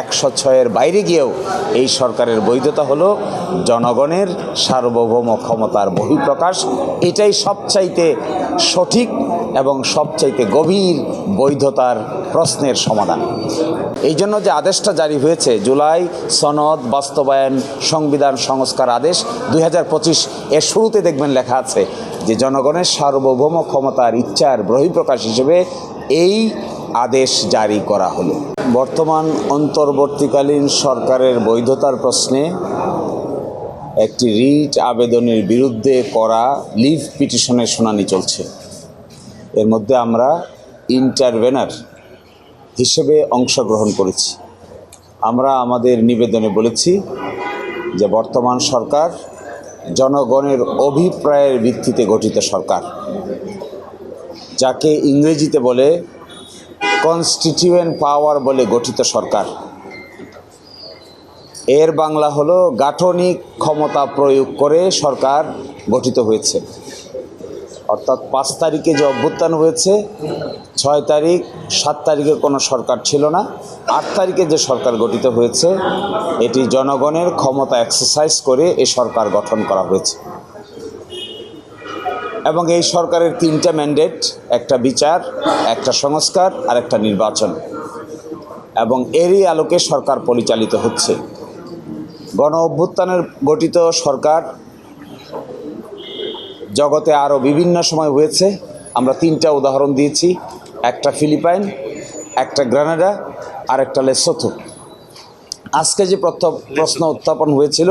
একশো ছয়ের বাইরে গিয়েও এই সরকারের বৈধতা হলো, জনগণের সার্বভৌম ক্ষমতার বহিঃপ্রকাশ। এটাই সবচাইতে সঠিক এবং সবচাইতে গভীর বৈধতার প্রশ্নের সমাধান। এই জন্য যে আদেশটা জারি হয়েছে, জুলাই সনদ বাস্তবায়ন সংবিধান সংস্কার আদেশ দুই হাজার পঁচিশ, এর শুরুতে দেখবেন লেখা আছে যে জনগণের সার্বভৌম ক্ষমতার ইচ্ছার বহিঃপ্রকাশ হিসেবে এই আদেশ জারি করা হলো। বর্তমান অন্তর্বর্তীকালীন সরকারের বৈধতার প্রশ্নে একটি রিট আবেদনের বিরুদ্ধে করা লিভ পিটিশনের শুনানি চলছে। এর মধ্যে আমরা ইন্টারভেনার হিসেবে অংশগ্রহণ করেছি। আমরা আমাদের নিবেদনে বলেছি যে বর্তমান সরকার জনগণের অভিপ্রায়ের ভিত্তিতে গঠিত সরকার, যাকে ইংরেজিতে বলে কনস্টিটিউয়েন্ট পাওয়ার বলে গঠিত সরকার। এর বাংলা হলো গাঠনিক ক্ষমতা প্রয়োগ করে সরকার গঠিত হয়েছে। অর্থাৎ পাঁচ তারিখে যে অভ্যুত্থান হয়েছে, ছয় তারিখ, সাত তারিখে কোনো সরকার ছিল না। আট তারিখে যে সরকার গঠিত হয়েছে, এটি জনগণের ক্ষমতা এক্সারসাইজ করে এ সরকার গঠন করা হয়েছে। এবং এই সরকারের তিনটা ম্যান্ডেট একটা বিচার, একটা সংস্কার, আর একটা নির্বাচন। এবং এরই আলোকে সরকার পরিচালিত হচ্ছে। গণ অভ্যুত্থানের গঠিত সরকার জগতে আরও বিভিন্ন সময় হয়েছে। আমরা তিনটা উদাহরণ দিয়েছি। একটা ফিলিপাইন, একটা গ্রানাডা, আর একটা লেসোথো। আজকে যে প্রশ্ন উত্থাপন হয়েছিল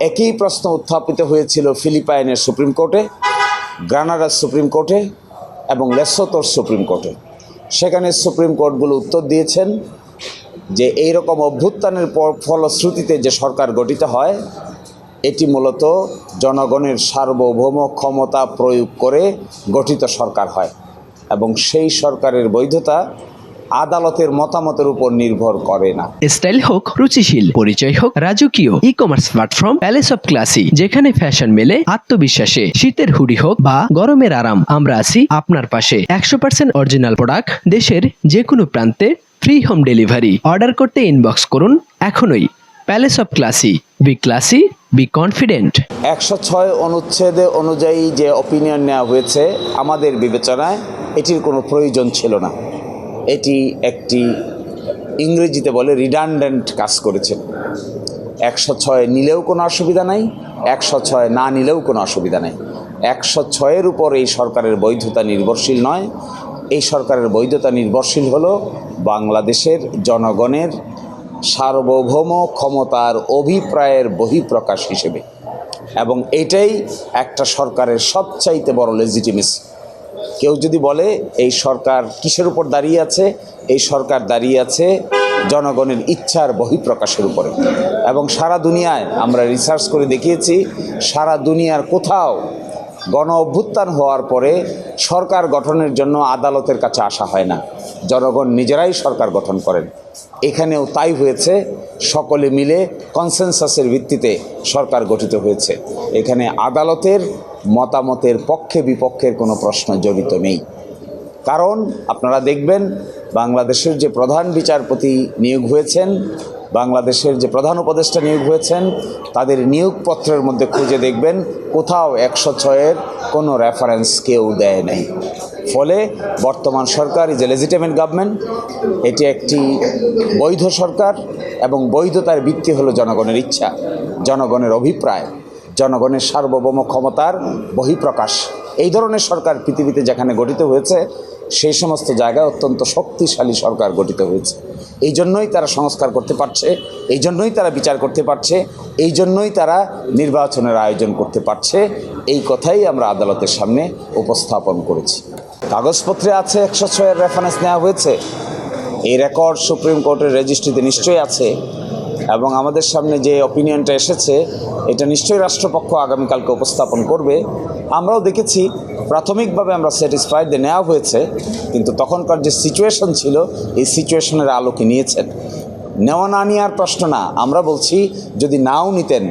একই প্রশ্ন উত্থাপিত হয়েছিল ফিলিপাইনের সুপ্রিম কোর্টে, গ্রানাডার সুপ্রিম কোর্টে এবং লেসোতোর সুপ্রিম কোর্টে। সেখানে সুপ্রিম কোর্টগুলো উত্তর দিয়েছেন যে এই রকম অভ্যুত্থানের ফলশ্রুতিতে যে সরকার গঠিত হয়, এটি মূলত জনগণের সার্বভৌম ক্ষমতা প্রয়োগ করে গঠিত সরকার হয় এবং সেই সরকারের বৈধতা আদালতের মতামতের উপর নির্ভর করে না। স্টাইল হোক রুচিশীল পরিচয় হোক রাজকীয় e commerce platform palace of classy যেখানে ফ্যাশন মেলে আত্মবিশ্বাসে শীতের হুডি হোক বা গরমের আরাম আমরা আছি আপনার পাশে। একশো পার্সেন্ট অরিজিনাল প্রোডাক্ট দেশের যে কোনো প্রান্তে ফ্রি হোম ডেলিভারি অর্ডার করতে ইনবক্স করুন এখনই। Palace of classy be classy be confident একশো ছয় অনুচ্ছেদ অনুযায়ী যে অপিনিয়ন নেওয়া হয়েছে আমাদের বিবেচনায় এটির কোনো প্রয়োজন ছিল না। এটি একটি ইংরেজিতে বলে রিডান্ডেন্ট কাজ করেছে। একশো ছয় নিলেও কোনো অসুবিধা নাই, একশো ছয় না নিলেও কোনো অসুবিধা নেই। একশো ছয়ের উপর এই সরকারের বৈধতা নির্ভরশীল নয়। এই সরকারের বৈধতা নির্ভরশীল হলো বাংলাদেশের জনগণের সার্বভৌম ক্ষমতার অভিপ্রায়ের বহিঃপ্রকাশ হিসেবে। এবং এটাই একটা সরকারের সবচাইতে বড় লেজিটিমেসি কেউ যদি বলে, এই সরকার কিসের উপর দাঁড়িয়ে আছে? এই সরকার দাঁড়িয়ে আছে জনগণের ইচ্ছার বহিঃপ্রকাশের উপরে। এবং সারা দুনিয়ায় আমরা রিসার্চ করে দেখিয়েছি, সারা দুনিয়ার কোথাও গণ অভ্যুত্থান হওয়ার পরে সরকার গঠনের জন্য আদালতের কাছে আসা হয় না। জনগণ নিজেরাই সরকার গঠন করেন। এখানেও তাই হয়েছে, সকলে মিলে কনসেনসাসের ভিত্তিতে সরকার গঠিত হয়েছে। এখানে আদালতের মতামতের পক্ষে বিপক্ষের কোনো প্রশ্ন জড়িত নেই। কারণ আপনারা দেখবেন, বাংলাদেশের যে প্রধান বিচারপতি নিয়োগ হয়েছেন বাংলাদেশের যে প্রধান উপদেষ্টা নিয়োগ হয়েছেন, তাদের নিয়োগপত্রের মধ্যে খুঁজে দেখবেন, কোথাও একশো ছয়ের কোনো রেফারেন্স কেউ দেয় নাই। ফলে বর্তমান সরকার ইজ এ লেজিটেমেট গভর্নমেন্ট এটি একটি বৈধ সরকার এবং বৈধতার ভিত্তি হলো জনগণের ইচ্ছা, জনগণের অভিপ্রায়, জনগণের সার্বভৌম ক্ষমতার বহিঃপ্রকাশ। এই ধরনের সরকার পৃথিবীতে যেখানে গঠিত হয়েছে, সেই সমস্ত জায়গায় অত্যন্ত শক্তিশালী সরকার গঠিত হয়েছে। এই জন্যই তারা সংস্কার করতে পারছে, এই জন্যই তারা বিচার করতে পারছে, এই জন্যই তারা নির্বাচনের আয়োজন করতে পারছে। এই কথাই আমরা আদালতের সামনে উপস্থাপন করেছি। কাগজপত্রে আছে একশো ছয়ের রেফারেন্স নেওয়া হয়েছে। এই রেকর্ড সুপ্রিম কোর্টের রেজিস্ট্রিতে নিশ্চয়ই আছে এবং আমাদের সামনে যে অপিনিয়নটা এসেছে, এটা নিশ্চয়ই রাষ্ট্রপক্ষ আগামীকালকে উপস্থাপন করবে। আমরাও দেখেছি প্রাথমিকভাবে আমরা স্যাটিসফাইড নেওয়া হয়েছে, কিন্তু তখনকার যে সিচুয়েশন ছিল, এই সিচুয়েশনের আলোকে নিয়েছেন? নেওয়া না নেওয়ার প্রশ্ন না, আমরা বলছি যদি নাও নিতেন,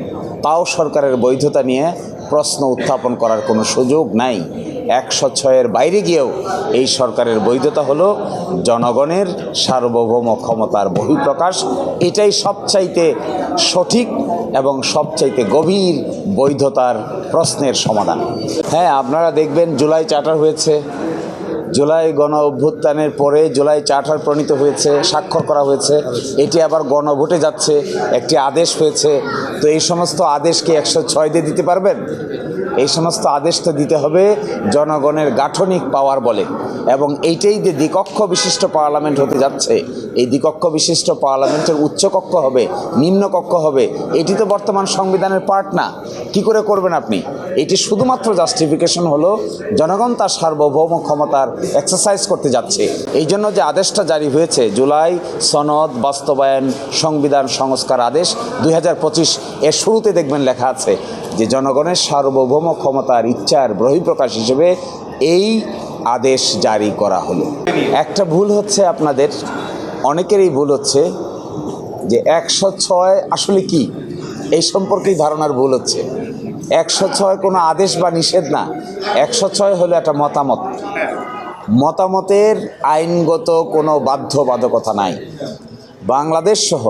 তাও সরকারের বৈধতা নিয়ে প্রশ্ন উত্থাপন করার কোনো সুযোগ নাই। একশো ছয়ের বাইরে গিয়েও এই সরকারের বৈধতা হলো জনগণের সার্বভৌম ক্ষমতার বহিঃপ্রকাশ। এটাই সবচাইতে সঠিক এবং সবচাইতে গভীর বৈধতার প্রশ্নের সমাধান। হ্যাঁ আপনারা দেখবেন জুলাই চার্টার হয়েছে। জুলাই গণ অভ্যুত্থানের পরে জুলাই চার্টার প্রণীত হয়েছে, স্বাক্ষর করা হয়েছে। এটি আবার গণভোটে যাচ্ছে, একটি আদেশ হয়েছে। তো এই সমস্ত আদেশকে একশো ছয় দিয়ে দিতে পারবেন? এই সমস্ত আদেশ তো দিতে হবে জনগণের গাঠনিক পাওয়ার বলে। এবং এইটাই যে দ্বিকক্ষ বিশিষ্ট পার্লামেন্ট হতে যাচ্ছে, এই দ্বিকক্ষ বিশিষ্ট পার্লামেন্টের উচ্চকক্ষ হবে, নিম্নকক্ষ হবে, এটি তো বর্তমান সংবিধানের পার্ট না। কি করে করবেন আপনি? এটি শুধুমাত্র জাস্টিফিকেশন হলো, জনগণ তার সার্বভৌম ক্ষমতার এক্সারসাইজ করতে যাচ্ছে। এই জন্য যে আদেশটা জারি হয়েছে, জুলাই সনদ বাস্তবায়ন সংবিধান সংস্কার আদেশ দু হাজার পঁচিশ এর শুরুতে দেখবেন লেখা আছে যে জনগণের সার্বভৌম ক্ষমতার ইচ্ছার বহিঃপ্রকাশ হিসেবে এই আদেশ জারি করা হলো। একটা ভুল হচ্ছে আপনাদের, অনেকেরই ভুল হচ্ছে যে একশো ছয় আসলে কি? এই সম্পর্কেই ধারণার ভুল হচ্ছে। একশো ছয় কোনো আদেশ বা নিষেধ না। একশো ছয় হলো একটা মতামত। মতামতের আইনগত কোনো বাধ্যবাধকতা নাই। বাংলাদেশ সহ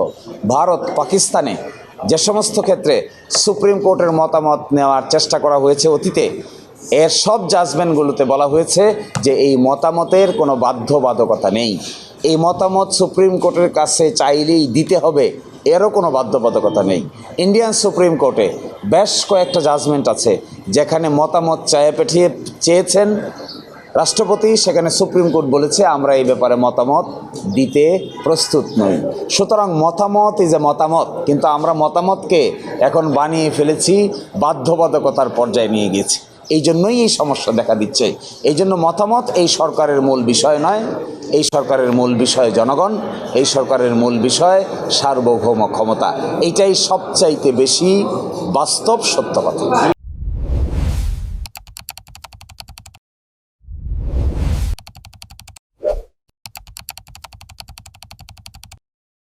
ভারত, পাকিস্তানে যে সমস্ত ক্ষেত্রে সুপ্রিম কোর্টের মতামত নেওয়ার চেষ্টা করা হয়েছে অতীতে, এর সব জাজমেন্টগুলোতে বলা হয়েছে যে এই মতামতের কোনো বাধ্যবাধকতা নেই। এই মতামত সুপ্রিম কোর্টের কাছে চাইলেই দিতে হবে, এরও কোনো বাধ্যবাধকতা নেই। ইন্ডিয়ান সুপ্রিম কোর্টে বেশ কয়েকটা জাজমেন্ট আছে, যেখানে মতামত চায়ে পেঠিয়ে চেয়েছেন রাষ্ট্রপতি সেখানে সুপ্রিম কোর্ট বলেছে, আমরা এই ব্যাপারে মতামত দিতে প্রস্তুত নই। সুতরাং মতামত ইজ এ মতামত, কিন্তু আমরা মতামতকে এখন বানিয়ে ফেলেছি, বাধ্যবাধকতার পর্যায়ে নিয়ে গেছি এই জন্যই এই সমস্যা দেখা দিচ্ছে। এই জন্য মতামত এই সরকারের মূল বিষয় নয়, এই সরকারের মূল বিষয় জনগণ, এই সরকারের মূল বিষয় সার্বভৌম ক্ষমতা। এইটাই সবচাইতে বেশি বাস্তব সত্য কথা